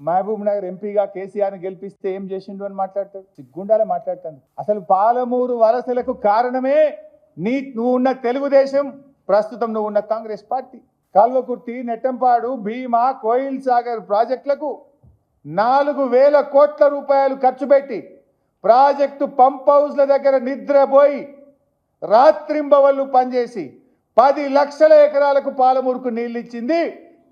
మహబూబ్ నగర్ ఎంపీగా కేసీఆర్ని గెలిపిస్తే ఏం చేసిండు అని మాట్లాడతాడు? సిగ్గుండాలే మాట్లాడతాను అసలు పాలమూరు వలసలకు కారణమే నీ నువ్వు ఉన్న తెలుగుదేశం ప్రస్తుతం నువ్వు ఉన్న కాంగ్రెస్ పార్టీ. కాల్వకుర్తి నెట్టంపాడు భీమా కోయిల్ సాగర్ ప్రాజెక్టులకు నాలుగు వేల కోట్ల రూపాయలు ఖర్చు పెట్టి ప్రాజెక్టు పంప్ హౌస్ల దగ్గర నిద్రపోయి రాత్రింబవళ్ళు పనిచేసి పది లక్షల ఎకరాలకు పాలమూరుకు నీళ్ళు ఇచ్చింది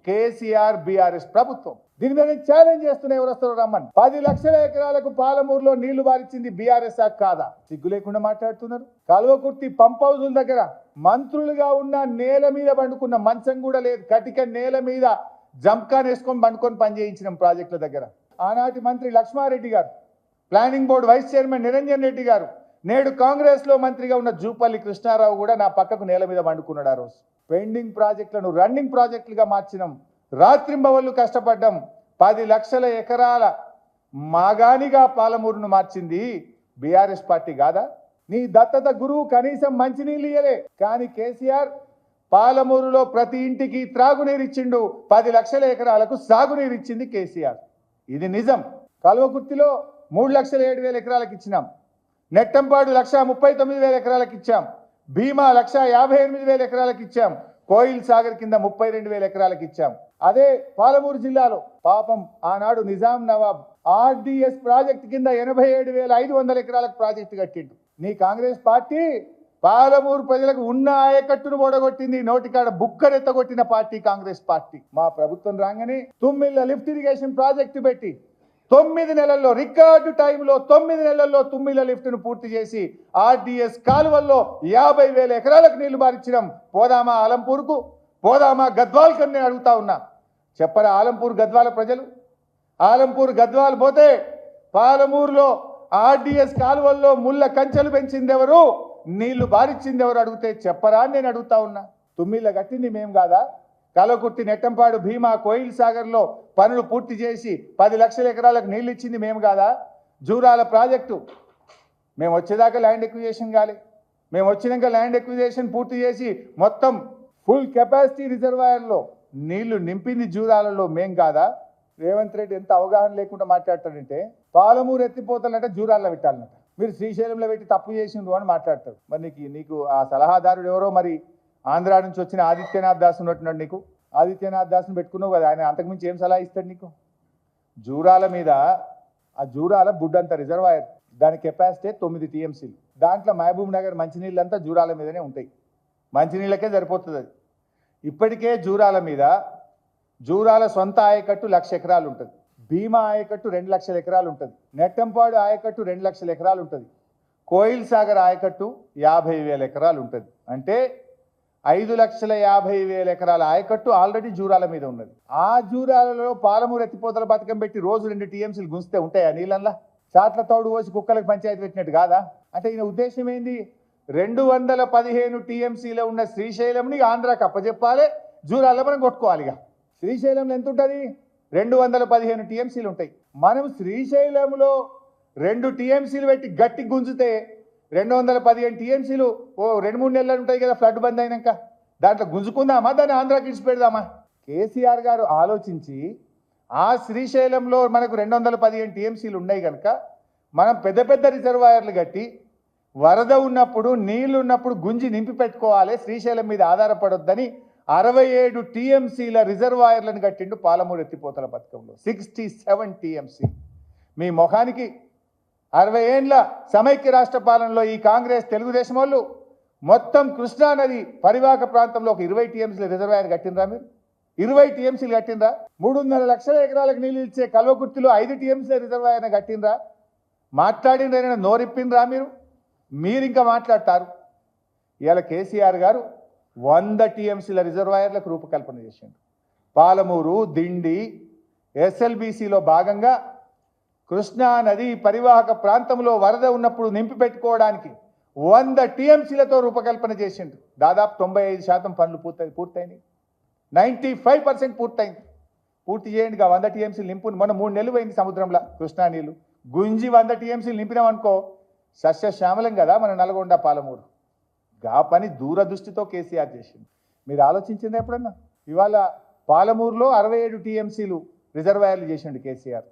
కేసీఆర్ బీఆర్ఎస్ ప్రభుత్వం. దీని మీద ఛాలెంజ్ చేస్తున్నా ఎవరు వస్తారో రమ్మని. పది లక్షల ఎకరాలకు పాలమూరులో నీళ్ళు బారిచ్చింది బీఆర్ఎస్ కాదా? సిగ్గు లేకుండా మాట్లాడుతున్నారు. కల్వకుర్తి పంప్ హౌజుల దగ్గర మంత్రులుగా ఉన్న నేల మీద పండుకున్న మంచం కూడా లేదు. కటిక నేల మీద జంకాన్ వేసుకొని పండుకొని పనిచేయించిన ప్రాజెక్టుల దగ్గర. ఆనాటి మంత్రి Laxma Reddy garu planning board vice chairman Niranjan Reddy garu నేడు కాంగ్రెస్లో మంత్రిగా ఉన్న జూపల్లి కృష్ణారావు కూడా నా పక్కకు నేల మీద పండుకున్నాడు ఆ రోజు. పెండింగ్ ప్రాజెక్టులను రన్నింగ్ ప్రాజెక్టులుగా మార్చినాం. రాత్రింబవళ్ళు కష్టపడ్డం పది లక్షల ఎకరాల మాగానిగా పాలమూరును మార్చింది బీఆర్ఎస్ పార్టీ కాదా? నీ దత్తత గురువు కనీసం మంచినీళ్ళు ఇయ్యలే. కానీ కేసీఆర్ పాలమూరులో ప్రతి ఇంటికి త్రాగునీరిచ్చిండు. పది లక్షల ఎకరాలకు సాగునీరిచ్చింది కేసీఆర్. ఇది నిజం. కల్వకుర్తిలో మూడు లక్షల ఏడు వేల ఎకరాలకు ఇచ్చినాం. నెట్టంపాడు లక్ష ముప్పై తొమ్మిది వేల ఎకరాలకు ఇచ్చాం. భీమా లక్ష యాభై ఎనిమిది వేల ఎకరాలకు ఇచ్చాం. కోయిల్ సాగర్ కింద ముప్పై రెండు వేల ఎకరాలకు ఇచ్చాం. అదే పాలమూరు జిల్లాలో. పాపం ఆనాడు నిజాం నవాబ్ ఆర్డిఎస్ ప్రాజెక్ట్ కింద ఎనభై ఏడు వేల ఐదు వందల ఎకరాలకు ప్రాజెక్టు కట్టిండు. నీ కాంగ్రెస్ పార్టీ పాలమూరు ప్రజలకు ఉన్న ఆయకట్టును ఓడగొట్టింది నోటికాడ బుక్కరెత్తగొట్టిన పార్టీ కాంగ్రెస్ పార్టీ. మా ప్రభుత్వం రాగానే తుమ్మిళ్ళ లిఫ్ట్ ఇరిగేషన్ ప్రాజెక్టు పెట్టి తొమ్మిది నెలల్లో రికార్డు టైంలో తొమ్మిది నెలల్లో తుమ్మిల లిఫ్ట్ను పూర్తి చేసి ఆర్డిఎస్ కాలువల్లో యాభై వేల ఎకరాలకు నీళ్ళు బారిచ్చినాం పోదామా ఆలంపూర్కు? పోదామా గద్వాల్ కన్నా అడుగుతా ఉన్నా. చెప్పరా ఆలంపూర్ గద్వాల ప్రజలు? ఆలంపూర్ గద్వాల్ పోతే పాలమూరులో ఆర్డిఎస్ కాలువల్లో ముళ్ళ కంచెలు పెంచిందెవరు? నీళ్ళు బారిచ్చింది ఎవరు అడిగితే చెప్పరా అని నేను అడుగుతా ఉన్నా. తుమ్మిళ్ళ కట్టింది మేము కాదా? కలకుర్తి నెట్టంపాడు భీమా కోయిల్ సాగర్లో పనులు పూర్తి చేసి పది లక్షల ఎకరాలకు నీళ్ళు ఇచ్చింది మేము కాదా? జూరాల ప్రాజెక్టు. మేము వచ్చేదాకా ల్యాండ్ ఎక్విజేషన్ కాలే. మేము వచ్చినాక ల్యాండ్ ఎక్విజేషన్ పూర్తి చేసి మొత్తం ఫుల్ కెపాసిటీ రిజర్వాయర్లో నీళ్ళు నింపింది జూరాలలో మేం కాదా? రేవంత్ రెడ్డి ఎంత అవగాహన లేకుండా మాట్లాడతాడంటే పాలమూరు ఎత్తిపోతాలంటే జూరాల్లో పెట్టాలన్నట మీరు శ్రీశైలంలో పెట్టి తప్పు చేసిండ్రు అని మాట్లాడతారు మరి నీకు నీకు ఆ సలహాదారుడు ఎవరో మరి? ఆంధ్రా నుంచి వచ్చిన ఆదిత్యనాథ్ దాస్ ఉన్నట్టున్నాడు నీకు? ఆదిత్యనాథ్ దాస్ని పెట్టుకున్నావు కదా ఆయన అంతకుమించి ఏం సలహా ఇస్తాడు నీకు? జూరాల మీద ఆ జూరాల బుడ్డంత రిజర్వాయర్. దాని కెపాసిటీ తొమ్మిది టీఎంసీలు. దాంట్లో మహబూబ్ నగర్ మంచినీళ్ళంతా జూరాల మీదనే ఉంటాయి. మంచినీళ్ళకే సరిపోతుంది అది. ఇప్పటికే జూరాల మీద జూరాల సొంత ఆయకట్టు లక్ష ఎకరాలు ఉంటుంది. భీమా ఆయకట్టు రెండు లక్షల ఎకరాలు ఉంటుంది. నెట్టంపాడు ఆయకట్టు రెండు లక్షల ఎకరాలు ఉంటుంది. కోయిల్ సాగర్ ఆయకట్టు యాభై వేల ఎకరాలు ఉంటుంది. అంటే ఐదు లక్షల యాభై వేల ఎకరాల ఆయకట్టు ఆల్రెడీ జూరాల మీద ఉన్నది. ఆ జూరాలలో పాలమూరు ఎత్తిపోతల పథకం పెట్టి రోజు రెండు టీఎంసీలు గుంజితే ఉంటాయా నీళ్ళల్లా? చాట్ల తోడు పోసి కుక్కలకు పంచాయతీ పెట్టినట్టు కాదా? అంటే ఈయన ఉద్దేశం ఏంది? రెండు వందల పదిహేను టీఎంసీలో ఉన్న శ్రీశైలంని ఆంధ్రాకి అప్పచెప్పాలి జూరాల్లో మనం కొట్టుకోవాలిగా. శ్రీశైలంలో ఎంత ఉంటుంది? రెండు వందల పదిహేను టీఎంసీలు ఉంటాయి. మనం శ్రీశైలంలో రెండు టీఎంసీలు పెట్టి గట్టి గుంజితే రెండు వందల పదిహేను టీఎంసీలు ఓ రెండు మూడు నెలలు ఉంటాయి కదా ఫ్లడ్ బంద్ అయినాక. దాంట్లో గుంజుకుందామా? దాన్ని ఆంధ్రాకి ఇచ్చి పెడదామా కేసీఆర్ గారు ఆలోచించి ఆ శ్రీశైలంలో మనకు రెండు వందల పదిహేను టీఎంసీలు ఉన్నాయి కనుక మనం పెద్ద పెద్ద రిజర్వాయర్లు కట్టి వరద ఉన్నప్పుడు నీళ్ళు ఉన్నప్పుడు గుంజి నింపి పెట్టుకోవాలి శ్రీశైలం మీద ఆధారపడొద్దని అరవై ఏడు టీఎంసీల రిజర్వాయర్లను కట్టిండు పాలమూరు ఎత్తిపోతల పథకంలో. Sixty seven TMC. మీ ముఖానికి అరవై ఏండ్ల సమైక్య రాష్ట్ర పాలనలో ఈ కాంగ్రెస్ తెలుగుదేశం వాళ్ళు మొత్తం కృష్ణా నది పరివాహక ప్రాంతంలో ఒక ఇరవై టీఎంసీల రిజర్వాయర్ కట్టినరా మీరు? ఇరవై టీఎంసీలు కట్టినరా మూడున్నర లక్షల ఎకరాలకు నీళ్ళు ఇచ్చే కల్వకుర్తిలో ఐదు టీఎంసీల రిజర్వాయర్ని కట్టినరా మాట్లాడిన నోరిప్పినరా మీరు మీరు? ఇంకా మాట్లాడతారు. ఇవాళ కేసీఆర్ గారు వంద టీఎంసీల రిజర్వాయర్లకు రూపకల్పన చేసిండు. పాలమూరు దిండి ఎస్ఎల్బిసిలో భాగంగా కృష్ణా నది పరివాహక ప్రాంతంలో వరద ఉన్నప్పుడు నింపి పెట్టుకోవడానికి వంద టీఎంసీలతో రూపకల్పన చేసిండు దాదాపు తొంభై ఐదు శాతం పనులు పూర్తయి పూర్తయినాయి. నైంటీ ఫైవ్ పర్సెంట్ పూర్తయింది. పూర్తి చేయండి కా వంద టీఎంసీలు నింపు మొన్న మూడు నెలలు పోయింది సముద్రంలో కృష్ణా నీళ్ళు గుంజి వంద టీఎంసీలు నింపినామనుకో సస్యశ్యామలం కదా మన నల్గొండ పాలమూరు. గా పని దూరదృష్టితో కేసీఆర్ చేసింది మీరు ఆలోచించింది ఎప్పుడన్నా? ఇవాళ పాలమూరులో అరవై ఏడు టీఎంసీలు రిజర్వాయర్లు చేసిండు కేసీఆర్.